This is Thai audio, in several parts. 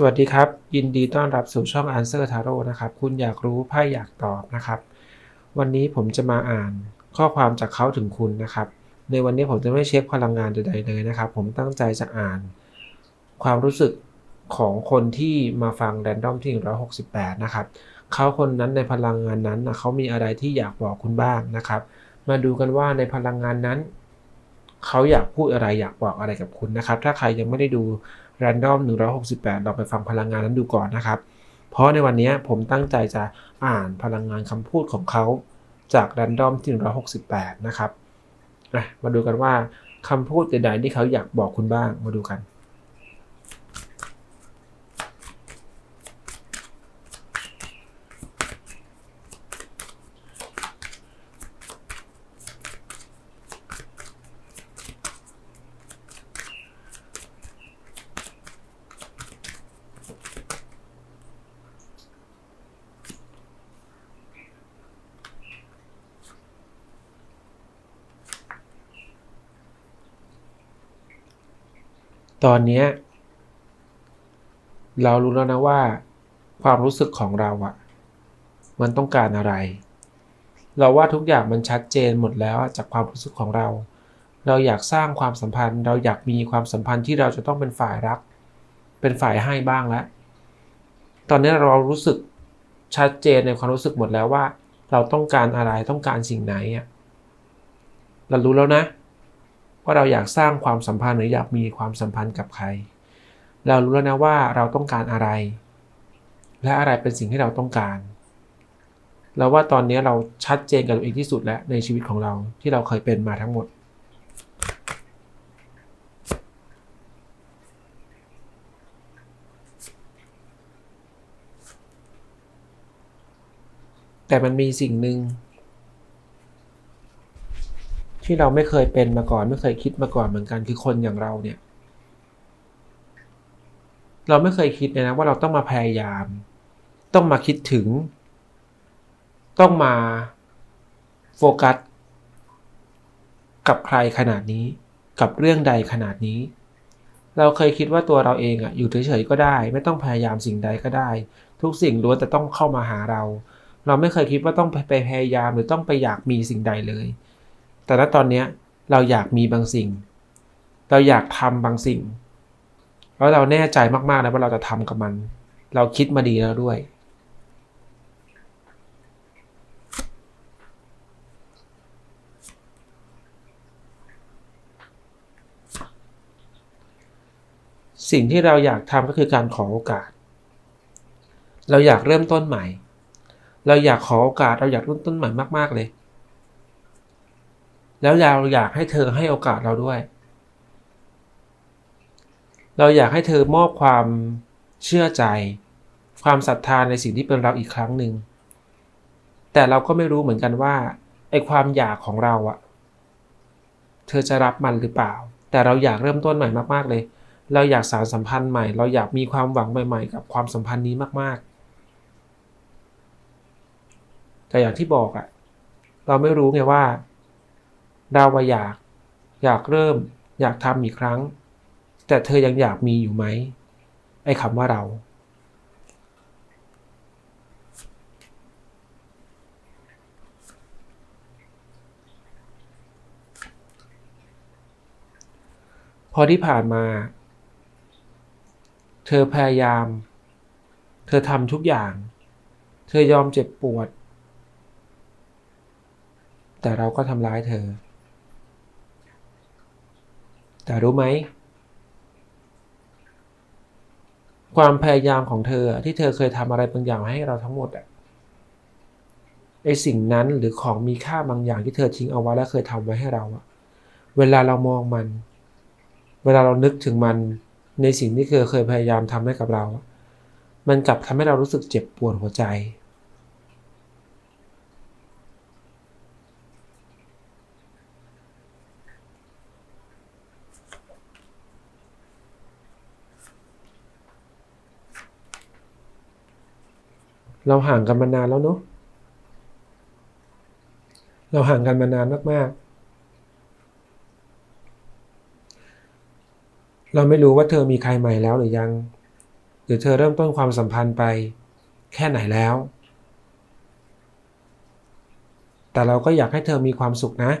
สวัสดีครับ ยินดีต้อนรับสู่ช่อง Answer Tarot นะครับ คุณอยากรู้ไพ่อยากตอบนะครับ วันนี้ผมจะมาอ่านข้อความจากเขาถึงคุณนะครับ ในวันนี้ผมจะไม่เช็คพลังงานใดๆเลยนะครับ ผมตั้งใจจะอ่าน ความรู้สึกของคนที่มาฟังแรนดอมที่168 นะครับเขาคนนั้นในพลังงานนั้นนะเขามีอะไรที่อยากบอกคุณบ้างนะครับ มาดูกันว่าในพลังงานนั้น เขาอยากพูดอะไรอยากบอกอะไรกับคุณนะครับ ถ้าใครยังไม่ได้ดู Random 168 ลองไปฟังพลังงานนั้นดูก่อนนะครับ เพราะในวันนี้ผมตั้งใจจะอ่านพลังงานคำพูดของเขาจาก Random ที่ 168 นะครับมาดูกันว่าคำพูดใดๆที่เขาอยากบอกคุณบ้างมาดูกัน ตอนเนี้ยเรารู้แล้วนะว่า ความรู้สึกของเราอะมันต้องการอะไร เราว่าทุกอย่างมันชัดเจนหมดแล้วจากความรู้สึกของเรา เราอยากสร้างความสัมพันธ์ เราอยากมีความสัมพันธ์ที่เราจะต้องเป็นฝ่ายรับเป็นฝ่ายให้บ้างแล้ว ตอนนี้เรารู้สึกชัดเจนในความรู้สึกหมดแล้วว่า เราต้องการอะไรต้องการสิ่งไหนอะเรารู้แล้วนะ ว่าเราอยากสร้างความสัมพันธ์หรืออยากมีความสัมพันธ์กับใคร เรารู้แล้วนะว่าเราต้องการอะไร และอะไรเป็นสิ่งที่เราต้องการเราว่าตอนนี้เราชัดเจนกับตัวเองที่สุดแล้วในชีวิตของเราที่เราเคยเป็นมาทั้งหมด แต่มันมีสิ่งหนึ่ง ที่เราไม่เคยเป็นมาก่อน ไม่เคยคิดมาก่อนเหมือนกันคือคนอย่างเราเนี่ย เราไม่เคยคิดเลยนะว่าเราต้องมาพยายาม ต้องมาคิดถึง ต้องมาโฟกัสกับใครขนาดนี้ กับเรื่องใดขนาดนี้ เราเคยคิดว่าตัวเราเองอะอยู่เฉยๆก็ได้ ไม่ต้องพยายามสิ่งใดก็ได้ ทุกสิ่งล้วนแต่ต้องเข้ามาหาเรา เราไม่เคยคิดว่าต้องไปพยายามหรือต้องไปอยากมีสิ่งใดเลย แต่ณตอนนี้เราอยากมีบางสิ่ง เราอยากทำบางสิ่ง แล้วเราแน่ใจมากๆแล้วว่าเราจะทำกับมัน เราคิดมาดีแล้วด้วย สิ่งที่เราอยากทำก็คือการขอโอกาส เราอยากเริ่มต้นใหม่ เราอยากขอโอกาส เราอยากเริ่มต้นใหม่มาก ๆ เลย แล้วเราอยากให้เธอให้โอกาสเราด้วย เราอยากให้เธอมอบความเชื่อใจ ความศรัทธาในสิ่งที่เป็นเราอีกครั้งหนึ่ง แต่เราก็ไม่รู้เหมือนกันว่าไอ้ความอยากของเราอะเธอจะรับมันหรือเปล่า แต่เราอยากเริ่มต้นใหม่มากๆเลย เราอยากสารสัมพันธ์ใหม่ เราอยากมีความหวังใหม่ ๆ กับความสัมพันธ์นี้มากๆ แต่อย่างที่บอกอะเราไม่รู้ไงว่า เราอะอยาก อยากเริ่ม อยากทำอีกครั้ง แต่เธอยังอยากมีอยู่ไหม ไอ้คำว่าเรา พอที่ผ่านมา เธอพยายาม เธอทำทุกอย่าง เธอยอมเจ็บปวด แต่เราก็ทำร้ายเธอ แต่รู้ไหม ความพยายามของเธอที่เธอเคยทำอะไรบางอย่างให้เราทั้งหมดอะไอสิ่งนั้นหรือของมีค่าบางอย่างที่เธอทิ้งเอาไว้และเคยทำไว้ให้เราอะเวลาเรามองมัน เวลาเรานึกถึงมันในสิ่งที่เธอเคยพยายามทำให้กับเรา มันกลับทำให้เรารู้สึกเจ็บปวดหัวใจ เราห่างกันมานานแล้วเนาะเราห่างกันมานานมากๆ เราไม่รู้ว่าเธอมีใครใหม่แล้วหรือยัง หรือเธอเริ่มต้นความสัมพันธ์ไป แค่ไหนแล้ว แต่เราก็อยากให้เธอมีความสุขนะ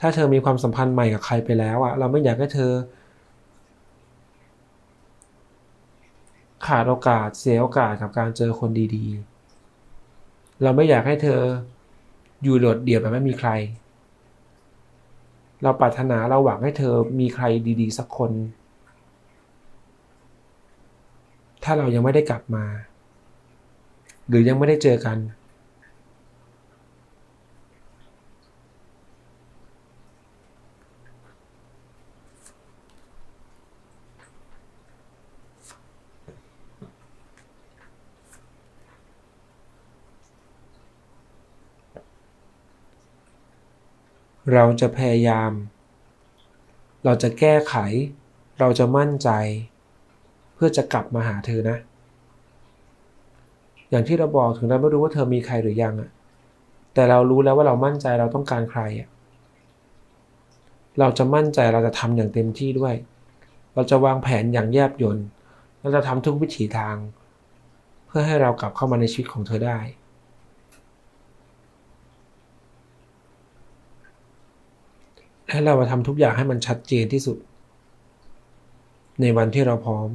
ถ้าเธอมีความสัมพันธ์ใหม่กับใครไปแล้วอะเราไม่อยากให้เธอ ขาดโอกาสเสียโอกาสกับการเจอคนดีๆ เราไม่อยากให้เธออยู่โดดเดี่ยวแบบไม่มีใคร เราปรารถนาเราหวังให้เธอมีใครดีๆ สักคน ถ้าเรายังไม่ได้กลับมา หรือยังไม่ได้เจอกัน เราจะพยายาม เราจะแก้ไข เราจะมั่นใจ เพื่อจะกลับมาหาเธอนะ อย่างที่เราบอกถึงเราไม่รู้ว่าเธอมีใครหรือยังอะแต่เรารู้แล้วว่าเรามั่นใจเราต้องการใครอะเราจะมั่นใจเราจะทำอย่างเต็มที่ด้วย เราจะวางแผนอย่างแยบยลเราจะทำทุกวิถีทาง เพื่อให้เรากลับเข้ามาในชีวิตของเธอได้ และเราจะทำทุกอย่างให้มันชัดเจนที่สุด ในวันที่เราพร้อม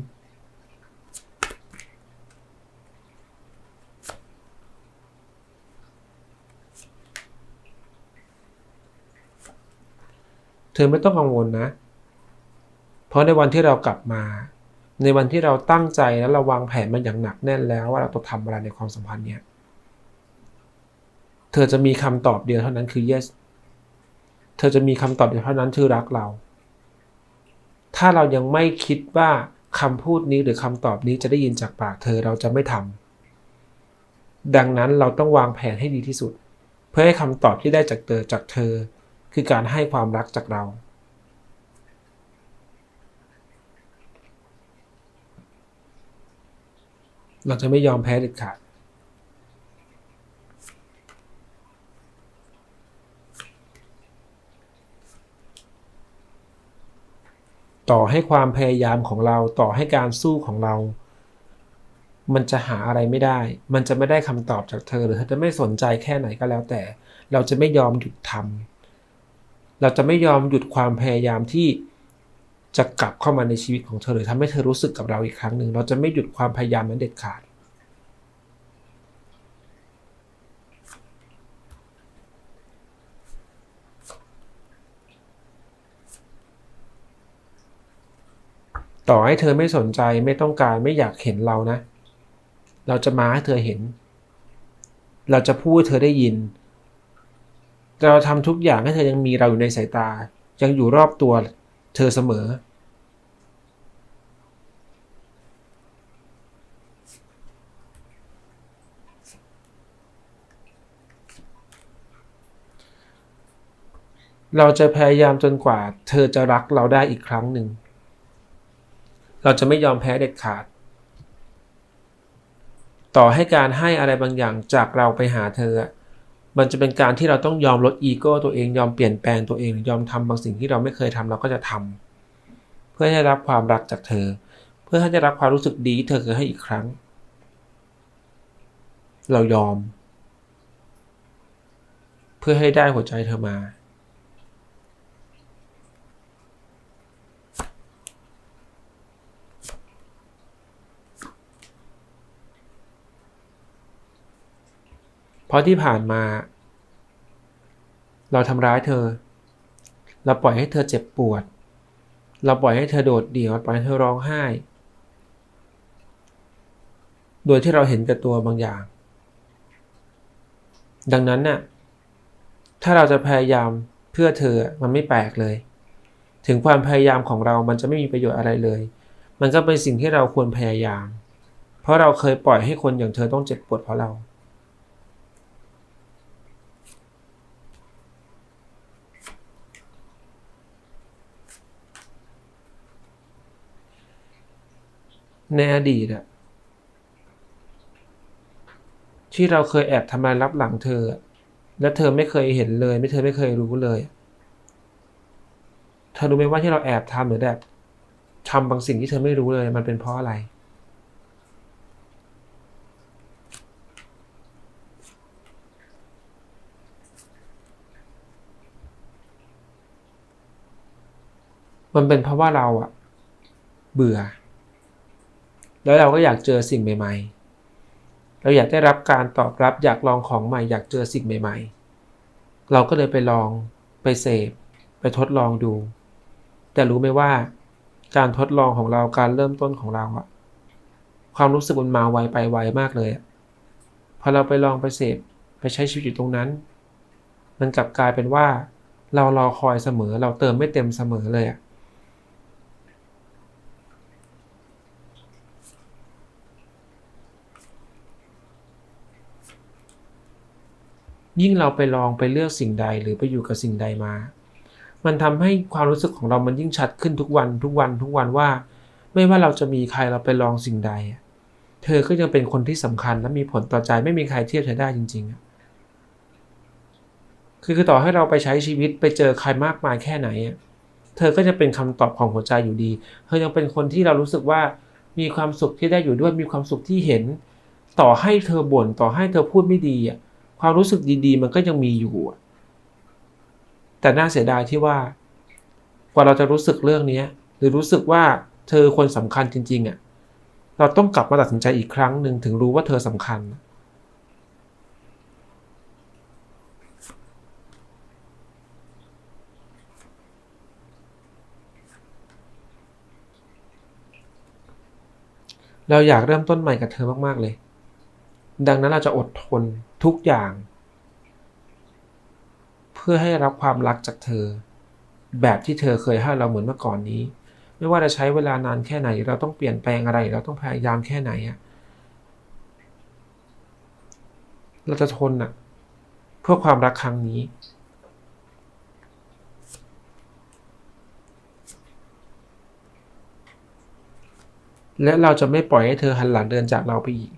เธอไม่ต้องกังวลนะ เพราะในวันที่เรากลับมา ในวันที่เราตั้งใจและเราวางแผนมันอย่างหนักแน่นแล้วว่าเราต้องทำอะไรในความสัมพันธ์เนี้ยเธอจะมีคำตอบเดียวเท่านั้นคือ yes เธอจะมีคำตอบเดียวเท่านั้นที่รักเรา ถ้าเรายังไม่คิดว่าคำพูดนี้หรือคำตอบนี้จะได้ยินจากปากเธอเราจะไม่ทำดังนั้นเราต้องวางแผนให้ดีที่สุด เพื่อให้คำตอบที่ได้จากเธอจากเธอ คือการให้ความรักจากเราเราจะไม่ยอมแพ้เด็ดขาด ต่อให้ความพยายามของเราต่อให้การสู้ของเรา มันจะหาอะไรไม่ได้ มันจะไม่ได้คำตอบจากเธอหรือเธอจะไม่สนใจแค่ไหนก็แล้วแต่ เราจะไม่ยอมหยุดทำเราจะไม่ยอมหยุดความพยายามที่จะกลับเข้ามาในชีวิตของเธอหรือทำให้เธอรู้สึกกับเราอีกครั้งหนึ่งเราจะไม่หยุดความพยายามนั้นเด็ดขาด ต่อให้เธอไม่สนใจไม่ต้องการไม่อยากเห็นเรานะ เราจะมาให้เธอเห็น เราจะพูดให้เธอได้ยิน เราทำทุกอย่างให้เธอยังมีเราอยู่ในสายตา ยังอยู่รอบตัวเธอเสมอ เราจะพยายามจนกว่า เธอจะรักเราได้อีกครั้งหนึ่ง เราจะไม่ยอมแพ้เด็ดขาด ต่อให้การให้อะไรบางอย่างจากเราไปหาเธอ มันจะเป็นการที่เราต้องยอมลดอีโก้ตัวเองยอมเปลี่ยนแปลงตัวเองหรือยอมทำบางสิ่งที่เราไม่เคยทำเราก็จะทำเพื่อให้รับความรักจากเธอ เพื่อให้ได้รับความรู้สึกดีเธอเคยให้อีกครั้ง เรายอม เพื่อให้ได้หัวใจเธอมา เพราะที่ผ่านมา เราทำร้ายเธอ เราปล่อยให้เธอเจ็บปวด เราปล่อยให้เธอโดดเดี่ยวปล่อยให้เธอร้องไห้ โดยที่เราเห็นแก่ตัวบางอย่าง ดังนั้นน่ะถ้าเราจะพยายามเพื่อเธอมันไม่แปลกเลย ถึงความพยายามของเรามันจะไม่มีประโยชน์อะไรเลย มันก็เป็นสิ่งที่เราควรพยายาม เพราะเราเคยปล่อยให้คนอย่างเธอต้องเจ็บปวดเพราะเรา ในอดีตอะที่เราเคยแอบทำลายรับหลังเธอ และเธอไม่เคยเห็นเลย ไม่เธอไม่เคยรู้เลยเธอรู้ไหมว่าที่เราแอบทำหรือแบบทำบางสิ่งที่เธอไม่รู้เลย มันเป็นเพราะอะไร มันเป็นเพราะว่าเราอะเบื่อ แล้วเราก็อยากเจอสิ่งใหม่ ๆ เราอยากได้รับการตอบรับอยากลองของใหม่ อยากเจอสิ่งใหม่ ๆ เราก็เลยไปลองไปเสพไปทดลองดู แต่รู้ไหมว่าการทดลองของเราการเริ่มต้นของเราอะความรู้สึกมันมาไวไปไวมากเลยพอเราไปลองไปเสพไปใช้ชีวิตอยู่ตรงนั้น มันกลับกลายเป็นว่า เรารอคอยเสมอเราเติมไม่เต็มเสมอเลยอะ ยิ่งเราไปลองไปเลือกสิ่งใดหรือไปอยู่กับสิ่งใดมา มันทำให้ความรู้สึกของเรามันยิ่งชัดขึ้นทุกวันทุกวันทุกวันว่า ไม่ว่าเราจะมีใครเราไปลองสิ่งใด เธอก็ยังเป็นคนที่สำคัญและมีผลต่อใจไม่มีใครเทียบเธอได้จริงๆอะคือคือต่อให้เราไปใช้ชีวิตไปเจอใครมากมายแค่ไหน เธอก็จะเป็นคำตอบของหัวใจอยู่ดี เธอยังเป็นคนที่เรารู้สึกว่ามีความสุขที่ได้อยู่ด้วยมีความสุขที่เห็น ต่อให้เธอบ่นต่อให้เธอพูดไม่ดีอะ ความรู้สึกดีๆ มันก็ยังมีอยู่ แต่น่าเสียดายที่ว่า กว่าเราจะรู้สึกเรื่องนี้หรือรู้สึกว่าเธอคนสำคัญจริง ๆอะเราต้องกลับมาตัดสินใจอีกครั้งหนึ่งถึงรู้ว่าเธอสำคัญ เราอยากเริ่มต้นใหม่กับเธอมาก ๆ เลย ดังนั้นเราจะอดทนทุกอย่าง เพื่อให้รับความรักจากเธอ แบบที่เธอเคยให้เราเหมือนเมื่อก่อนนี้ ไม่ว่าจะใช้เวลานานแค่ไหน เราต้องเปลี่ยนแปลงอะไร เราต้องพยายามแค่ไหนอะเราจะทนอะเพื่อความรักครั้งนี้และเราจะไม่ปล่อยให้เธอหันหลังเดินจากเราไปอีก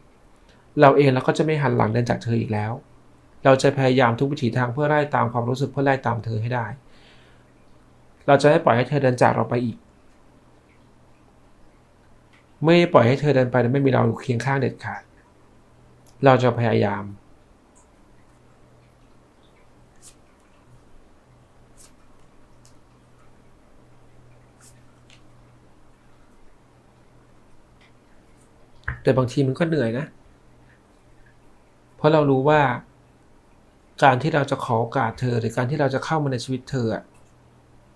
เราเองเราก็จะไม่หันหลังเดินจากเธออีกแล้ว เราจะพยายามทุกวิถีทางเพื่อไล่ตามความรู้สึกเพื่อไล่ตามเธอให้ได้ เราจะไม่ปล่อยให้เธอเดินจากเราไปอีก ไม่ปล่อยให้เธอเดินไปโดยไม่มีเราอยู่เคียงข้างเด็ดขาด เราจะพยายามแต่บางทีมันก็เหนื่อยนะ เพราะเรารู้ว่า การที่เราจะขอโอกาสเธอ หรือการที่เราจะเข้ามาในชีวิตเธออะ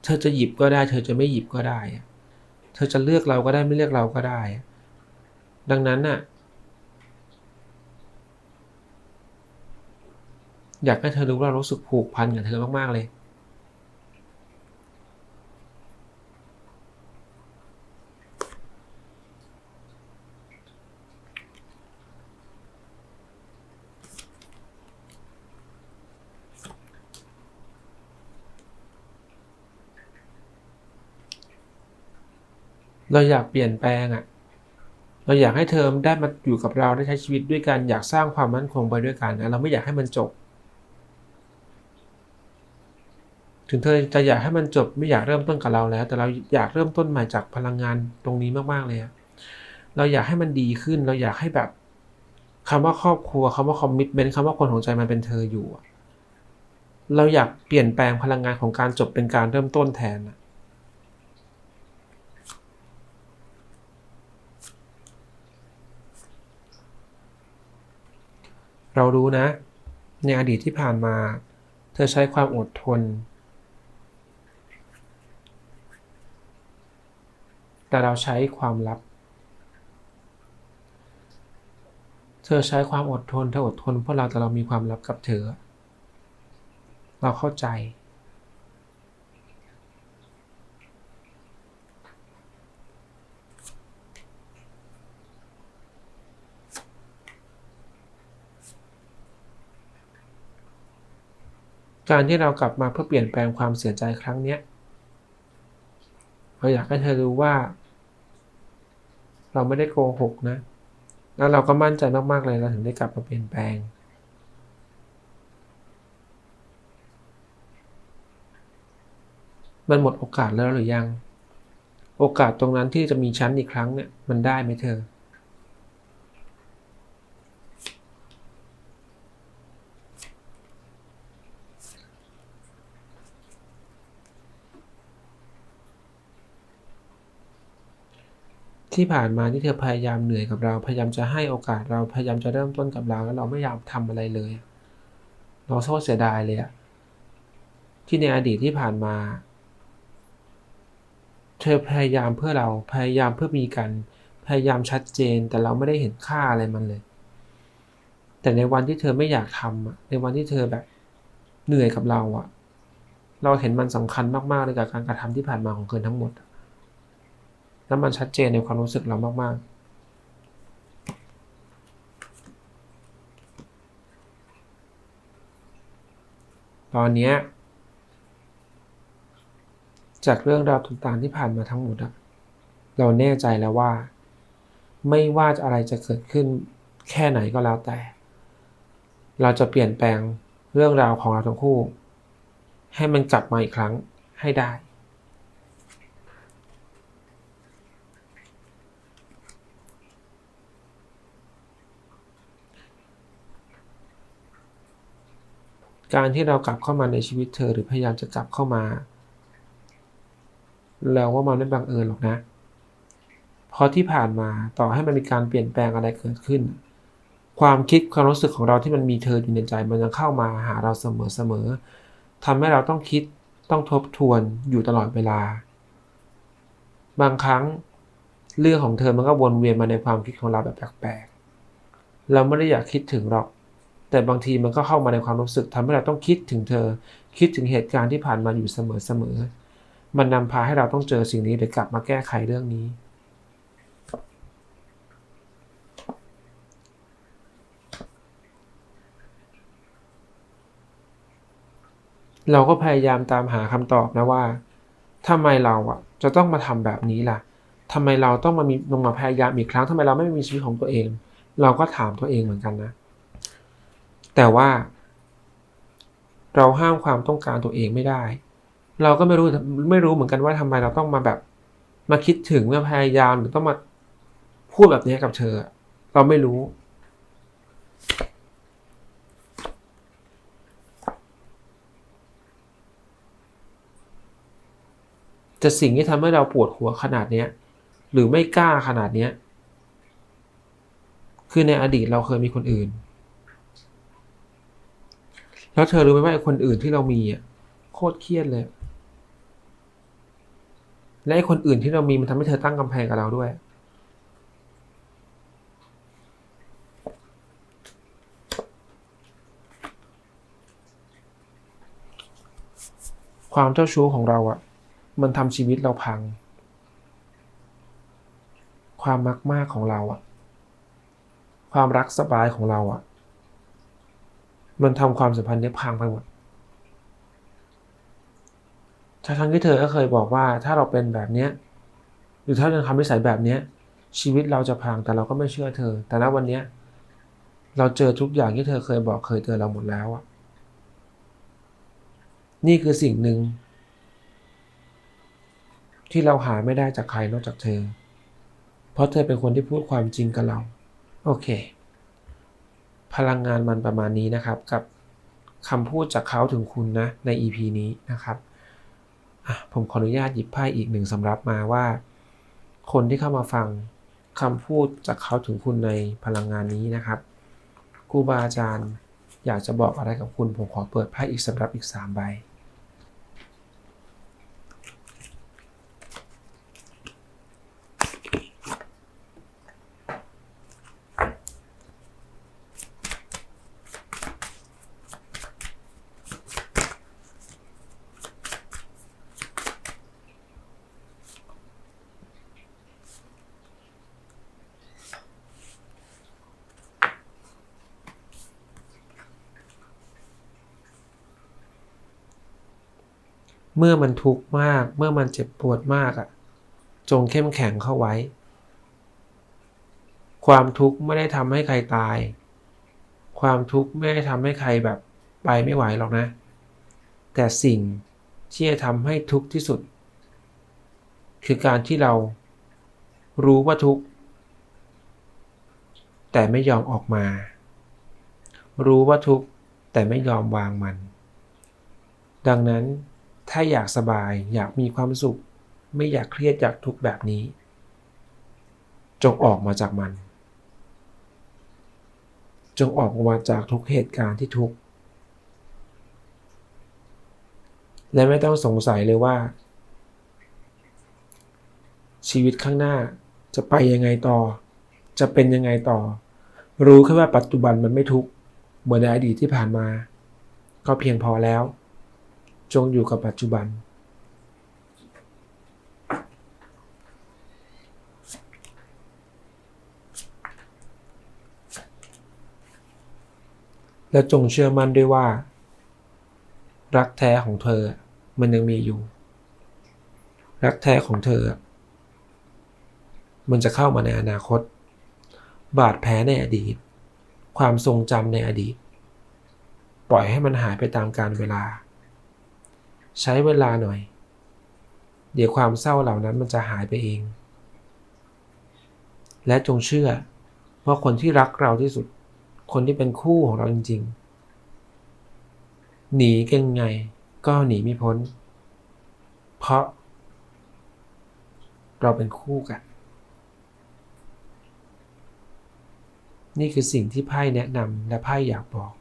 เธอจะหยิบก็ได้ เธอจะไม่หยิบก็ได้ เธอจะเลือกเราก็ได้ไม่เลือกเราก็ได้ ดังนั้นน่ะ อยากให้เธอรู้ว่าเรารู้สึกผูกพันกับเธอมากๆเลย เราอยากเปลี่ยนแปลงอะ่ะ เราอยากให้เธอได้มาอยู่กับเราได้ใช้ชีวิตด้วยกัน อยากสร้างความมั่นคงไปด้วยกันนะเราไม่อยากให้มันจบ ถึงเธอจะอยากให้มันจบไม่อยากเริ่มต้นกับเราแล้ว แต่เราอยากเริ่มต้นใหม่จากพลังงานตรงนี้มากๆเลยอะเราอยากให้มันดีขึ้น เราอยากให้แบบคำว่าครอบครัวคำว่าคอมมิชเมนต์คำว่าคนของใจมันเป็นเธออยู่ เราอยากเปลี่ยนแปลงพลังงานของการจบเป็นการเริ่มต้นแทนอะ เรารู้นะ ในอดีตที่ผ่านมา เธอใช้ความอดทน แต่เราใช้ความลับ เธอใช้ความอดทน เธออดทนเพราะเราแต่เรามีความลับกับเธอ เราเข้าใจ การที่เรากลับมาเพื่อเปลี่ยนแปลงความเสียใจครั้งเนี้ยเราอยากให้เธอรู้ว่า เราไม่ได้โกหกนะ แล้วเราก็มั่นใจมากๆเลยเราถึงได้กลับมาเปลี่ยนแปลง มันหมดโอกาสแล้วหรือยัง โอกาสตรงนั้นที่จะมีชั้นอีกครั้งเนี่ยมันได้ไหมเธอ ที่ผ่านมาที่เธอพยายามเหนื่อยกับเรา พยายามจะให้โอกาสเรา พยายามจะเริ่มต้นกับเรา แล้วเราไม่อยากทำอะไรเลย เราโทษเสียดายเลยอะที่ในอดีตที่ผ่านมา เธอพยายามเพื่อเรา พยายามเพื่อมีกัน พยายามชัดเจน แต่เราไม่ได้เห็นค่าอะไรมันเลย แต่ในวันที่เธอไม่อยากทำในวันที่เธอแบบเหนื่อยกับเราอะเราเห็นมันสำคัญมากๆเลยกับการกระทำที่ผ่านมาของเกินทั้งหมด แล้วมันชัดเจนในความรู้สึกเรามาก ๆตอนนี้จากเรื่องราวต่างๆที่ผ่านมาทั้งหมดอะเราแน่ใจแล้วว่า ไม่ว่าอะไรจะเกิดขึ้นแค่ไหนก็แล้วแต่ เราจะเปลี่ยนแปลงเรื่องราวของเราทั้งคู่ ให้มันกลับมาอีกครั้งให้ได้ การที่เรากลับเข้ามาในชีวิตเธอหรือพยายามจะกลับเข้ามาแล้วว่ามันไม่บังเอิญหรอกนะเพราะที่ผ่านมาต่อให้มันมีการเปลี่ยนแปลงอะไรเกิดขึ้น ความคิดความรู้สึกของเราที่มันมีเธออยู่ในใจ มันยังเข้ามาหาเราเสมอๆทำให้เราต้องคิดต้องทบทวนอยู่ตลอดเวลา บางครั้งเรื่องของเธอมันก็วนเวียนมาในความคิดของเราแบบแปลกๆ เราไม่ได้อยากคิดถึงหรอก แต่บางทีมันก็เข้ามาในความรู้สึกทำให้เราต้องคิดถึงเธอ คิดถึงเหตุการณ์ที่ผ่านมาอยู่เสมอๆมันนำพาให้เราต้องเจอสิ่งนี้หรือกลับมาแก้ไขเรื่องนี้เราก็พยายามตามหาคำตอบนะว่าทำไมเราอะจะต้องมาทำแบบนี้ล่ะทำไมเราต้องมามีลงมาพยายามอีกครั้งทำไมเราไม่มีชีวิตของตัวเอง เราก็ถามตัวเองเหมือนกันนะ แต่ว่า เราห้ามความต้องการตัวเองไม่ได้ เราก็ไม่รู้ไม่รู้เหมือนกันว่าทำไมเราต้องมาแบบ มาคิดถึงมาพยายามหรือต้องมาพูดแบบนี้กับเธอ เราไม่รู้แต่สิ่งที่ทำให้เราปวดหัวขนาดเนี้ย หรือไม่กล้าขนาดเนี้ย คือในอดีตเราเคยมีคนอื่น แล้วเธอรู้ไหมว่าไอ้คนอื่นที่เรามีอะโคตรเครียดเลย และไอ้คนอื่นที่เรามีมันทำให้เธอตั้งกำแพงกับเราด้วย ความเจ้าชู้ของเราอะ มันทำชีวิตเราพัง ความมักมากของเราอะ ความรักสบายของเราอะ มันทำความสัมพันธ์เนี้พังไปหมดทั้งที่เธอก็เคยบอกว่าถ้าเราเป็นแบบเนี้ยหรือถ้าเราทำนิสัยแบบเนี้ยชีวิตเราจะพังแต่เราก็ไม่เชื่อเธอ แต่ณวันเนี้ยเราเจอทุกอย่างที่เธอเคยบอกเคยเตือนเราหมดแล้วอะนี่คือสิ่งหนึ่ง ที่เราหาไม่ได้จากใครนอกจากเธอ เพราะเธอเป็นคนที่พูดความจริงกับเรา โอเค พลังงานมันประมาณนี้นะครับ กับคำพูดจากเขาถึงคุณนะใน EP นี้นะครับผมขออนุญาตหยิบไพ่อีกหนึ่งสำรับมาว่า คนที่เข้ามาฟังคำพูดจากเขาถึงคุณในพลังงานนี้นะครับครูบาอาจารย์อยากจะบอกอะไรกับคุณ ผมขอเปิดไพ่อีกสำรับอีก3ใบ เมื่อมันทุกข์มาก เมื่อมันเจ็บปวดมากอะ จงเข้มแข็งเข้าไว้ ความทุกข์ไม่ได้ทำให้ใครตาย ความทุกข์ไม่ได้ทำให้ใครแบบไปไม่ไหวหรอกนะ แต่สิ่งที่จะทำให้ทุกข์ที่สุด คือการที่เรารู้ว่าทุกข์ แต่ไม่ยอมออกมา รู้ว่าทุกข์ แต่ไม่ยอมวางมัน ดังนั้น ถ้าอยากสบายอยากมีความสุข ไม่อยากเครียดอยากทุกข์แบบนี้ จงออกมาจากมัน จงออกมาจากทุกเหตุการณ์ที่ทุกข์และไม่ต้องสงสัยเลยว่า ชีวิตข้างหน้าจะไปยังไงต่อ จะเป็นยังไงต่อ รู้แค่ว่าปัจจุบันมันไม่ทุกข์เหมือนในอดีตที่ผ่านมา ก็เพียงพอแล้ว จงอยู่กับปัจจุบัน และจงเชื่อมั่นด้วยว่า รักแท้ของเธอมันยังมีอยู่ รักแท้ของเธอ มันจะเข้ามาในอนาคต บาดแผลในอดีต ความทรงจำในอดีต ปล่อยให้มันหายไปตามกาลเวลา ใช้เวลาหน่อย เดี๋ยวความเศร้าเหล่านั้นมันจะหายไปเอง และจงเชื่อว่าคนที่รักเราที่สุด คนที่เป็นคู่ของเราจริง ๆ หนีกันไงก็หนีไม่พ้น เพราะ เราเป็นคู่กัน นี่คือสิ่งที่ไพ่แนะนำและไพ่อยากบอก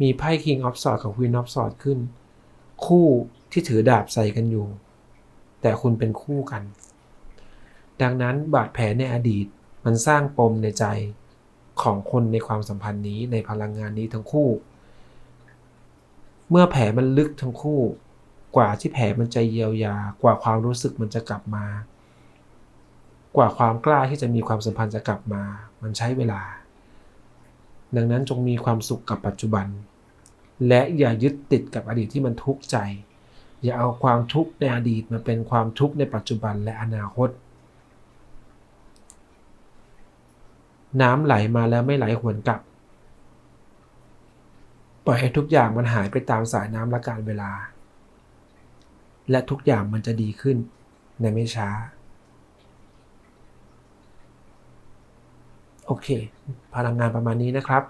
มีไพ่ King of Swords กับ Queen of Swords ขึ้น คู่ที่ถือดาบใส่กันอยู่ แต่คุณเป็นคู่กัน ดังนั้นบาดแผลในอดีตมันสร้างปมในใจของคนในความสัมพันธ์นี้ในพลังงานนี้ทั้งคู่ เมื่อแผลมันลึกทั้งคู่ กว่าที่แผลมันจะเยียวยา กว่าความรู้สึกมันจะกลับมา กว่าความกล้าที่จะมีความสัมพันธ์จะกลับมา มันใช้เวลา ดังนั้นจงมีความสุขกับปัจจุบัน และอย่ายึดติดกับอดีตที่มันทุกข์ใจ อย่าเอาความทุกข์ในอดีตมาเป็นความทุกข์ในปัจจุบันและอนาคต น้ำไหลมาแล้วไม่ไหลหวนกลับ ปล่อยให้ทุกอย่างมันหายไปตามสายน้ำและการเวลา และทุกอย่างมันจะดีขึ้นในไม่ช้า โอเค พลังงานประมาณนี้นะครับ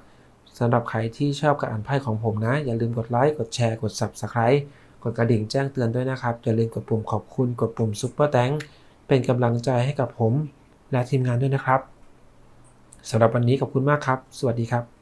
สำหรับใครที่ชอบการอ่านไพ่ของผมนะ อย่าลืมกดไลค์กดแชร์กด Subscribe กดกระดิ่งแจ้งเตือนด้วยนะครับ อย่าลืมกดปุ่มขอบคุณกดปุ่มซุปเปอร์แตงเป็นกำลังใจให้กับผม และทีมงานด้วยนะครับสำหรับวันนี้ขอบคุณมากครับ สวัสดีครับ